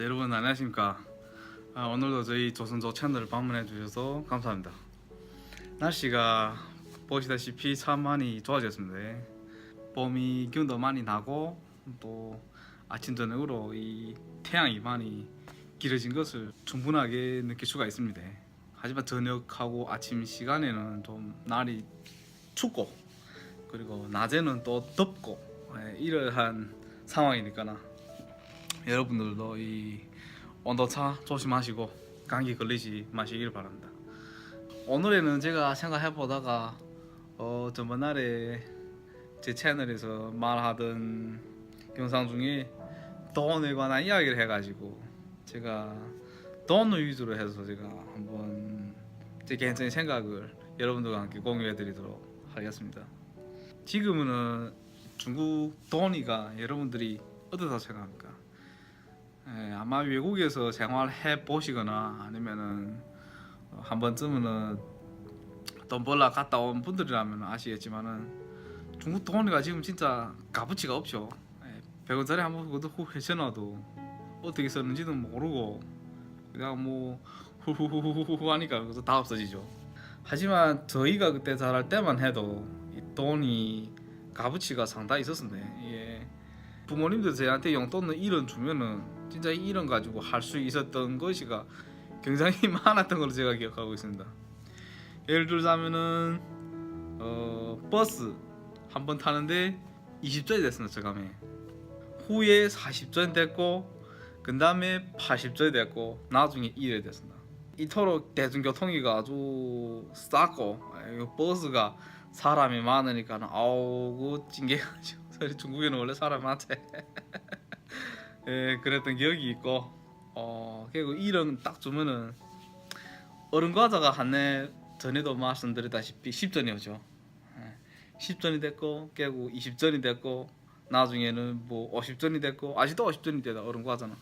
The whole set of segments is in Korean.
자, 여러분 안녕하십니까? 아, 오늘도 저희 조선조 채널을 방문해 주셔서 감사합니다. 날씨가 보시다시피 참 많이 좋아졌습니다. 봄이 기운도 많이 나고 또 아침 저녁으로 이 태양이 많이 길어진 것을 충분하게 느낄 수가 있습니다. 하지만 저녁하고 아침 시간에는 좀 날이 춥고 그리고 낮에는 또 덥고 예, 이러한 상황이니까나 여러분들도 이 온도차 조심하시고 감기 걸리지 마시길 바랍니다. 오늘에는 제가 생각해 보다가 어 저번 날에 제 채널에서 말하던 영상 중에 돈에 관한 이야기를 해가지고 제가 돈을 위주로 해서 제가 한번 제 개인적인 생각을 여러분들과 함께 공유해드리도록 하겠습니다. 지금은 중국 돈이가 여러분들이 어떻다 생각합니까? 예, 아마 외국에서 생활해 보시거나 아니면은 어, 한 번쯤은 돈 벌러 갔다 온 분들이라면 아시겠지만은 중국 돈이가 지금 진짜 값어치가 없죠. 예, 100원짜리 한번 그것도 후 회쳐놔도 어떻게 썼는지도 모르고 그냥 뭐 후후후후후 하니까 그래서 다 없어지죠. 하지만 저희가 그때 잘할 때만 해도 이 돈이 값어치가 상당히 있었습니다. 예. 부모님들 저희한테 용돈을 1원 주면은 진짜 1원 가지고 할 수 있었던 것이가 굉장히 많았던 걸로 제가 기억하고 있습니다. 예를 들자면은 어, 버스 한 번 타는데 20전이 됐습니다. 저감에 후에 40전이 됐고 그 다음에 80전이 됐고 나중에 1회 됐습니다. 이토록 대중교통이가 아주 싸고 이 버스가 사람이 많으니까 아우 그 찡겨가지고 중국에는 원래 사람이 많대 예 그랬던 기억이 있고 어 그리고 이런 딱 주면은 어른 과자가 한 해 전에도 말씀드렸다시피 10전이었죠. 예, 10전이 됐고 깨고 20전이 됐고 나중에는 뭐 50전이 됐고 아직도 50전이 되다 어른 과자는.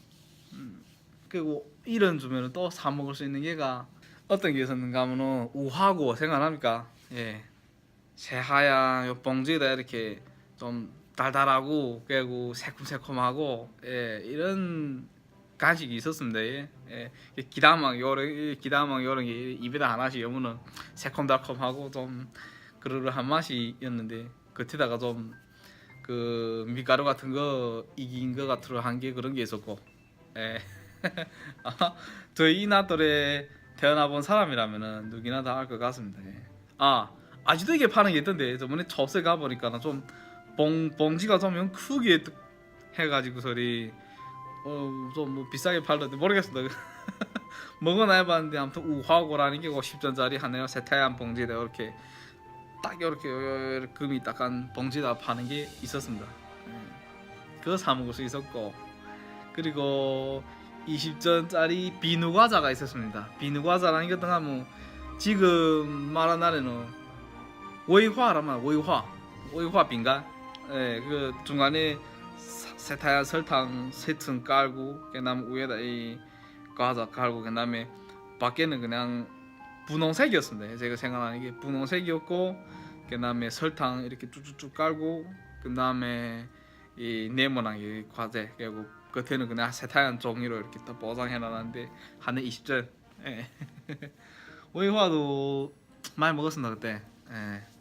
음, 그리고 이런 주면은 또 사 먹을 수 있는 게가 어떤 게 있었는가 하면은 우하고 생각납니까? 예 새하얀 요 봉지에다 이렇게 좀 달달하고 그리고 새콤새콤하고 예, 이런 간식이 있었습니다. 예. 예. 기다망 요런 기다망 요런 게 입에다 하나씩 여무는 새콤달콤하고 좀 그러한 맛이었는데 겉에다가 좀 그 밀가루 같은 거 이긴 거 같은 한게 그런 게 있었고 예. 아, 저희 이 나돌에 태어나 본 사람이라면은 누구나 다 알 것 같습니다. 예. 아 아직도 이게 파는 게 있던데 저번에 접세 가 보니까 좀 봉, 봉지가 좀 크게 해가지고 소리. 어좀 뭐 비싸게 팔던데 모르겠어 먹어나 해봤는데 아무튼 우화고라는 게 50전짜리 하나요. 세타얀 봉지에다 이렇게 딱 이렇게 요- 금이 딱한 봉지에다 파는 게 있었습니다. 예. 그거 사 먹을 수 있었고. 그리고 20전짜리 비누 과자가 있었습니다. 비누 과자라는 게 어떤 하면 지금 말한 날에는 오이화라면 오이화. 오이화 빙가 예, 그 중간에 사- 세타야 설탕 세층 깔고 그다음 위에다 이 과자 깔고 그다음에 밖에는 그냥 분홍색이었습니다. 제가 생각하는 게 분홍색이었고 그다음에 설탕 이렇게 쭉쭉쭉 깔고 그다음에 이 네모나게 과제 그리고 겉에는 그냥 세타얀 종이로 이렇게 또 포장해 놨는데 한에 20전. 예. 오이화도 많이 먹었습니다 그때. 예.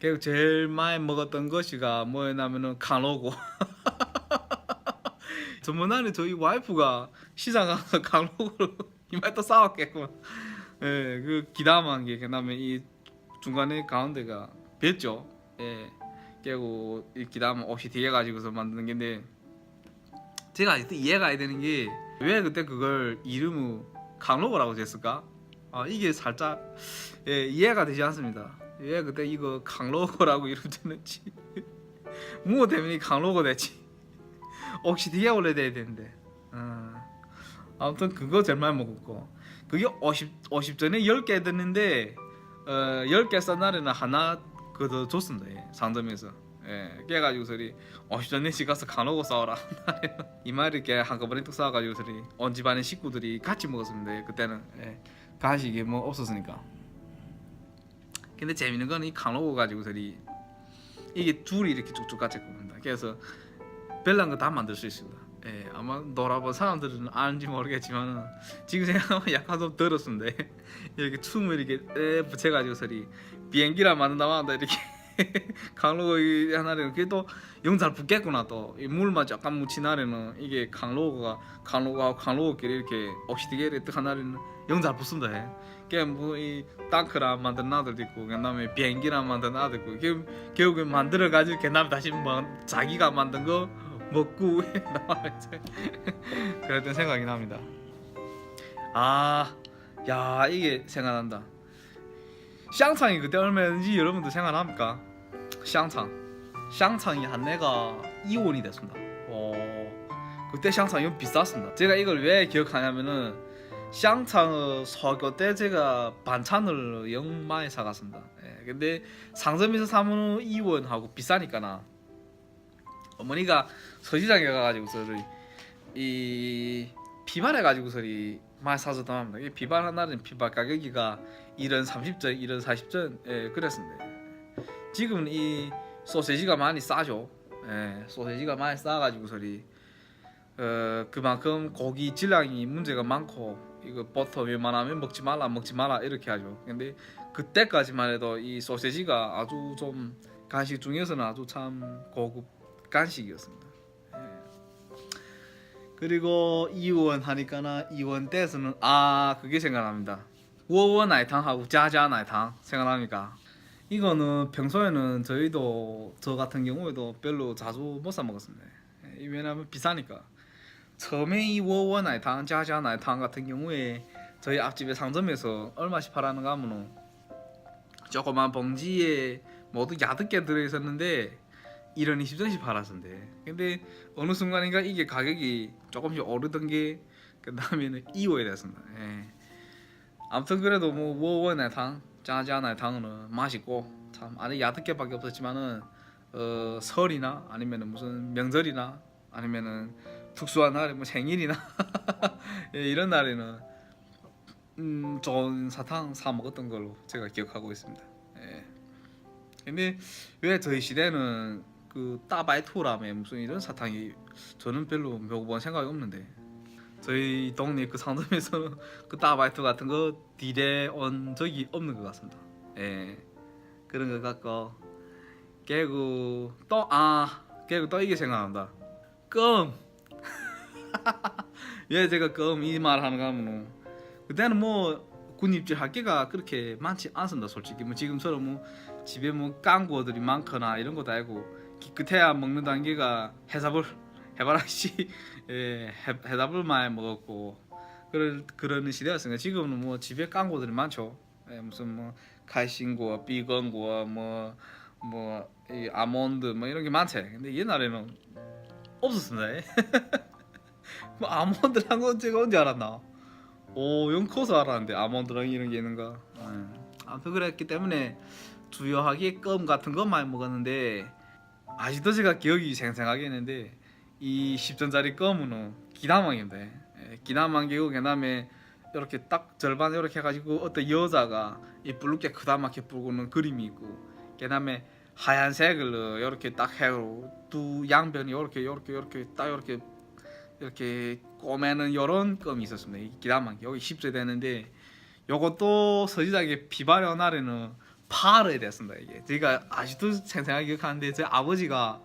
그리고 제일 많이 먹었던 것이가 뭐였냐면은 강로고. 전번날에 저희 와이프가 시장 가서 강로고로 이말 또 싸웠겠구만. 예 그 기다만 게 그다음에 이 중간에 가운데가 別죠. 예 그리고 이 기다만 없이 뒤에 가지고서 만드는 건데 제가 아직도 이해가 안 되는 게 왜 그때 그걸 이름을 강로고라고 지었을까? 아 이게 살짝 예, 이해가 되지 않습니다. 왜 그때 이거 강로고라고 이름 줬는지. 뭐 때문에 강로고 됐지? 혹시 뒤에 올려야 되는데. 어. 아무튼 그거 제일 많이 먹었고. 그게 50, 50전에 10개 됐는데 어, 10개 싼 날에는 하나 그더 줬습니다. 예, 상점에서. 예, 깨가지고 소리 50전에 집 가서 강로고 싸워라 이 말이 이렇게 한꺼번에 뚝 싸워가지고 소리 온 집안의 식구들이 같이 먹었습니다. 예, 그때는. 예, 간식이 뭐 없었으니까 근데 재밌는 거는 이 강로고 가지고서리 이게 줄이 이렇게 쭉쭉 같이 굽니다. 그래서 별난 거 다 만들 수 있습니다. 예, 아마 놀아본 사람들은 아는지 모르겠지만은 지금 생각하면 약간 좀 들었는데 이렇게 춤을 이렇게 에 붙여가지고 소리 비행기라 만든다고 한다 이렇게 강로가 이 하나는 그게 또 영잘 붙겠구나 또이 물만 약간 날에는 이게 강로가 강로가 강로끼리 이렇게 옥시디게를 뜨한 날에는 영잘 붙습니다 해. 그게 뭐이 땅크라 만든 나들도 있고 그다음에 비행기라 만든 나도 있고 결- 결국에 만들어 가지고 그다음 다시 뭐 자기가 만든 거 먹고 나와 이제 그랬던 생각이 납니다. 아, 야 이게 생각난다. 샹창이 그때 얼마였는지 여러분도 생각납니까? 샹창, 샹창이 한 내가 2원이 됐습니다. 어, 그때 샹창이 좀 비쌌습니다. 제가 이걸 왜 기억하냐면은 샹창 서교 때 제가 반찬을 영 많이 사갔습니다. 예, 근데 상점에서 사면 2원하고 비싸니까나 어머니가 서시장에 가가지고서를 이 비발해 가지고 서리 많이 사줬단. 이 비발 하나는 비발 가격이가 1원 30전, 1원 40전 예, 그랬습니다. 지금은 이 소세지가 많이 싸죠. 예, 소세지가 많이 싸가지고 서리 어, 그만큼 고기 질량이 문제가 많고 이거 버터 웬만하면 먹지 말라 먹지 말라 이렇게 하죠. 근데 그때까지만 해도 이 소세지가 아주 좀 간식 중에서는 아주 참 고급 간식이었습니다. 예. 그리고 이원 하니까나 이원 때에서는 아 그게 생각납니다. 워워 나이탕하고 짜자 나이탕 생각납니까? 이거는 평소에는 저희도 저 같은 경우에도 별로 자주 못 사 먹었습니다. 예, 왜냐하면 비싸니까. 처음에 이 워워 나이탕, 자자 나이탕 같은 경우에 저희 앞집의 상점에서 얼마씩 팔았는가 하면은 조그만 봉지에 모두 야득게 들어있었는데 1원 20전씩 팔았었는데 근데 어느 순간인가 이게 가격이 조금씩 오르던 게 그 다음에는 2호에 됐습니다 예. 아무튼 그래도 뭐 워워 나이탕, 자자 나이탕은 맛있고 참 안에 야득게밖에 없었지만은 어, 설이나 아니면은 무슨 명절이나 아니면은 특수한 날에 뭐 생일이나 예, 이런 날에는 음, 좋은 사탕 사 먹었던 걸로 제가 기억하고 있습니다. 예. 근데 왜 저희 시대는 그 따바이토라며 무슨 이런 사탕이 저는 별로 먹어본 생각이 없는데 저희 동네 그 상점에서는 그 따바이토 같은 거 딜에 온 적이 없는 것 같습니다. 예. 그런 것 같고 깨고 또아 깨고 또 이게 생각난다. 껌. 왜 제가 껌이말 하는 가 하면은 그때는 뭐 군입질 학교가 그렇게 많지 않습니다 솔직히. 뭐 지금처럼 뭐 집에 뭐 깡구어들이 많거나 이런 것도 아니고 기껏해야 먹는 단계가 해산물 해바라시 예, 해- 해산물 많이 먹었고 그런 그런 시대였으니까 지금은 뭐 집에 깡구어들이 많죠. 예, 무슨 뭐 칼신구어 비건구어 뭐뭐 이 아몬드 뭐 이런 게 많지 근데 옛날에는 없었습니다 뭐 아몬드란 건 제가 언제 알았나 오, 영 커서 알았는데 아몬드랑 이런 게 있는가. 예. 아무튼 그랬기 때문에 주요하게 껌 같은 거 많이 먹었는데 아직도 제가 기억이 생생하게 있는데 이 10전짜리 껌은 기나망인데 예, 기나망기고 그다음에 이렇게 딱 절반 이렇게 해가지고 어떤 여자가 이 붉게 크다맣게 붉은 그림이 있고 그다음에 하얀색을 이렇게 딱 해고 두 양변이 이렇게 이렇게 이렇게 딱 이렇게 이렇게 꼬매는 요런 껌이 있었습니다. 이 기다만 여기 10세 되는데 요것도 서지작의 날에는 파르에 됐습니다. 이게 제가 아직도 생생하게 기억하는데 제 아버지가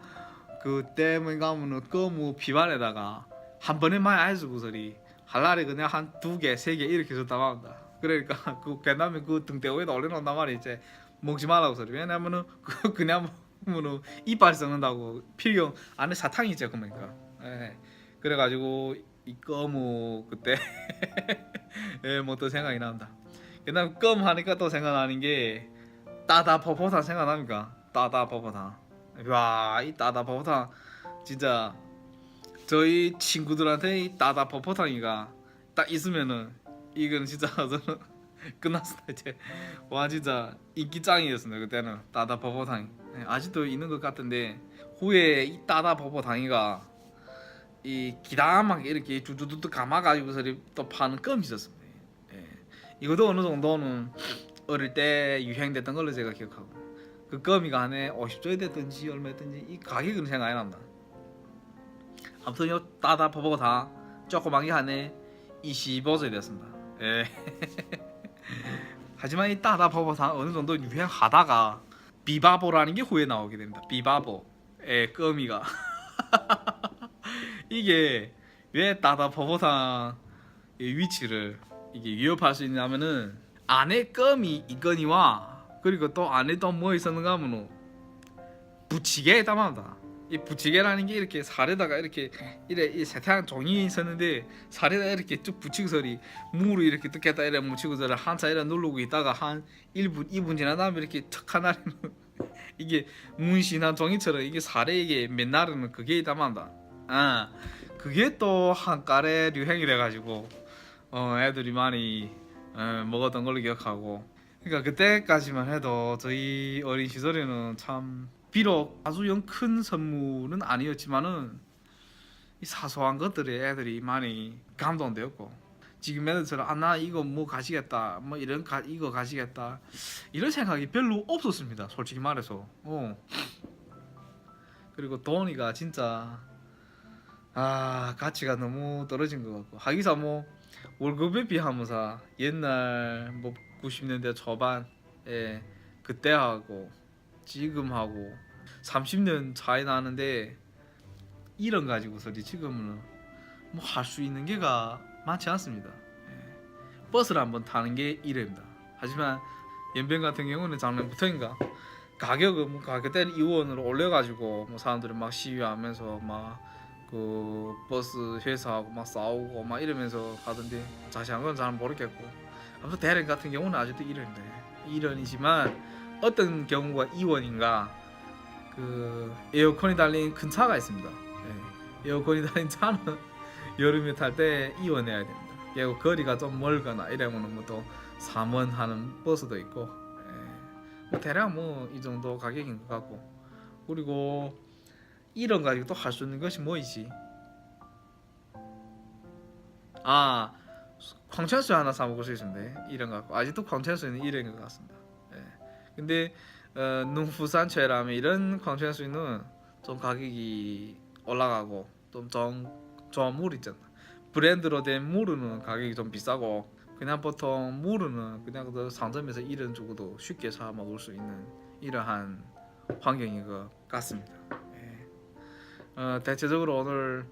그때 뭔가 하면은 껌을 비발에다가 한 번에 많이 안 주고 소리 할날에 그냥 한 두 개, 세 개 이렇게 줬다고 합니다. 그러니까 그 그다음에 그 등대고에다 올려놓는단 말이 이제 먹지 말라고 소리. 왜냐면은 그 그냥 먹으면은 이빨 썩는다고 필경 안에 사탕이 있죠 그러니까. 예. 그래가지고 이 껌우 그때 예 뭐 또 생각이 납니다. 그다음 껌 하니까 또 생각나는 게 따다 버버탕 생각납니까? 따다 버버탕. 와 이 따다 버버탕 진짜 저희 친구들한테 이 따다 버버탕이가 딱 있으면은 이건 진짜 저는 끝났습니다 이제 와 진짜 인기 짱이었습니다 그때는 따다 버버탕 예, 아직도 있는 것 같은데 후에 이 따다 버버탕이가 이 기다랗게 이렇게 쭈쭈쭈쭈 감아가지고서 또 파는 껌이 있었습니다. 예. 이것도 어느 정도는 어릴 때 유행됐던 걸로 제가 기억하고 그 껌이가 안에 50조에 됐든지 얼마였든지 이 가격은 생각이 납니다. 아무튼 요 따다 버버다 조그맣게 하네 25세 됐습니다. 예. 하지만 이 따다 버버다 어느 정도 유행하다가 비바보라는 게 후에 나오게 됩니다. 비바보, 예, 껌이가 이게 왜 따다 버버다 의 위치를 이게 위협할 수 있냐면은 안에 껌이 있거니와 그리고 또 안에 또 뭐 있었는가 하면은 부치개에 담아다. 이 부치개라는 게 이렇게 살에다가 이렇게 이래 이 세탁한 종이 있었는데 살에다 이렇게 쭉 붙이고서리 무로 이렇게 뜯겠다 이래 묻히고서리 한차 이래 누르고 있다가 한 1분 2분 지난 다음에 이렇게 척 하나는 이게 문신한 종이처럼 이게 살에 이게 맨날은 그게 담아다. 아 그게 또 한깔에 유행이 돼가지고 어 애들이 많이 어, 먹었던 걸로 기억하고. 그러니까 그때까지만 해도 저희 어린 시절에는 참 비록 아주 영 큰 선물은 아니었지만은 이 사소한 것들에 애들이 많이 감동되었고 지금 애들처럼 아나 이거 뭐 가지겠다 뭐 이런 가 이거 가지겠다. 이런 생각이 별로 없었습니다 솔직히 말해서. 어. 그리고 돈이가 진짜 아 가치가 너무 떨어진 것 같고 하기사 뭐 월급에 비하면서 옛날 뭐 90년대 초반에 그때 하고 지금 하고 30년 차이 나는데 이런 가지고서리 지금은 뭐 할 수 있는 게가 많지 않습니다. 예. 버스를 한번 타는 게 이래입니다. 하지만 연변 같은 경우는 작년부터인가 가격은 뭐 가격 때는 2원으로 올려가지고 뭐 사람들이 막 시위하면서 막 그 버스 회사하고 막 싸우고 막 이러면서 가던데 자세한 건 잘 모르겠고 아무튼 대련 같은 경우는 아직도 1원인데 1원이지만 어떤 경우가 2원인가 그 에어컨이 달린 큰 차가 있습니다. 예. 에어컨이 달린 차는 여름에 탈때 2원 내야 됩니다. 그리고 거리가 좀 멀거나 이러면은 뭐또 3원 하는 버스도 있고 예. 뭐 대략 뭐 이 정도 가격인 것 같고 그리고 이런 가지고 또 할 수 있는 것이 뭐이지? 아 광천수 하나 사 먹을 수 있습니다. 이런 거 같고 아직도 광천수는 이런 것 같습니다. 예. 근데 어, 농부산채라면 이런 광천수는 좀 가격이 올라가고 좀좀 물 있잖아. 브랜드로 된 물은 가격이 좀 비싸고 그냥 보통 물은 그냥 그 상점에서 이런 주고도 쉽게 사 먹을 수 있는 이러한 환경인 것 같습니다. 예. 어, 대체적으로 오늘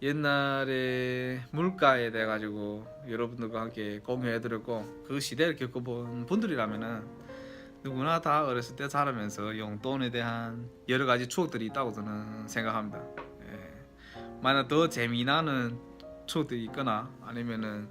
옛날에 물가에 대해 가지고 여러분들과 함께 공유해 드렸고 그 시대를 겪어본 분들이라면은 누구나 다 어렸을 때 자라면서 용돈에 대한 여러 가지 추억들이 있다고 저는 생각합니다. 예. 만약 더 재미나는 추억들이 있거나 아니면은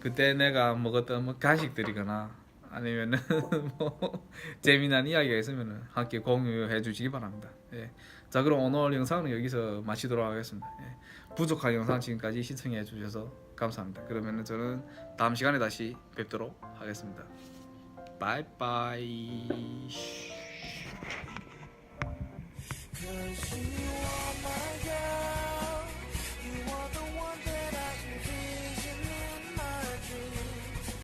그때 내가 먹었던 뭐 간식들이거나 아니면은 뭐 재미난 이야기가 있으면 함께 공유해 주시기 바랍니다. 예. 자 그럼 오늘 영상은 여기서 마치도록 하겠습니다. 예. 부족한 영상 지금까지 시청해 주셔서 감사합니다. 그러면 저는 다음 시간에 다시 뵙도록 하겠습니다. 바이바이.